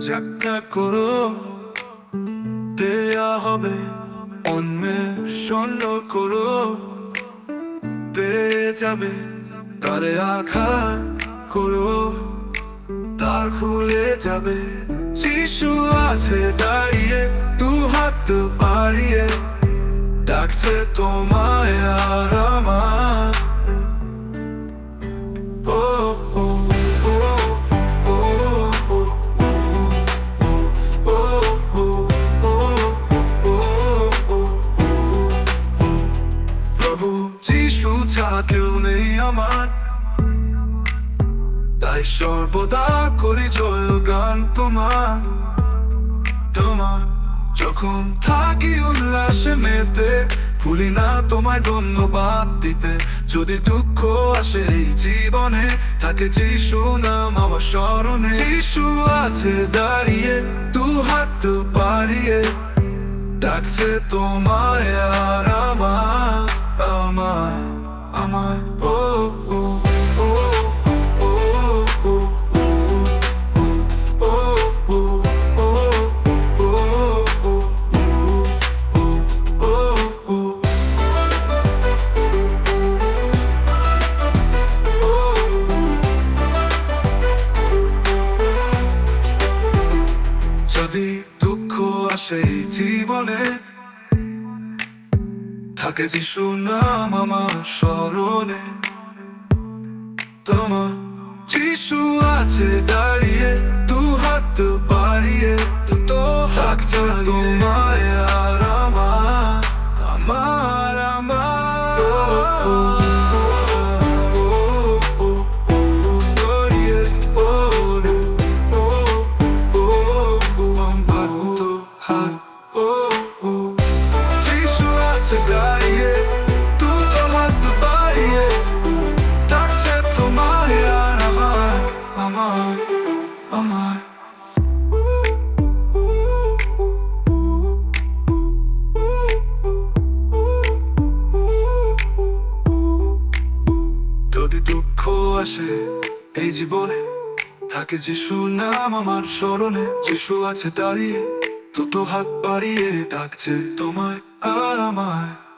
যাত্রা করো, দেয়া হবে অন্বেষণ করো। পেয়ে যাবে তারে আখা করো, তার খুলে যাবে। শিশু আছে দাঁড়িয়ে, দু হাত বাড়িয়ে, ডাকছে তোমায় আর আমার। ছাড়া নেই আমার। তাই সর্বদা করি জয় গান তোমার। তোমার যখন থাকি উল্লাসে মেতে, ভুলি না তোমায় ধন্যবাদ দিতে। যদি দুঃখ আসে এই জীবনে, থাকে যিশু নাম আমার স্মরণে। যিশু আছে দাঁড়িয়ে, দু হাত বাড়িয়ে ডাকছে তোমায় আর আমার আমার। আমার ও ও ও ও ও ও ও ও যদি দুঃখ আসে জীবনে থাকে যিশু নাম আমার স্মরণে তোমার যিশু আছে দাঁড়িয়ে দু হাত বাড়িয়ে দুটো হাত তোমায় আর আমার আমার যদি দুঃখ আসে, এই জীবনে থাকে যিশু নাম আমার স্মরণে। যিশু আছে দাঁড়িয়ে, দুটো হাত বাড়িয়ে ডাকছে তোমায় আর আমায়।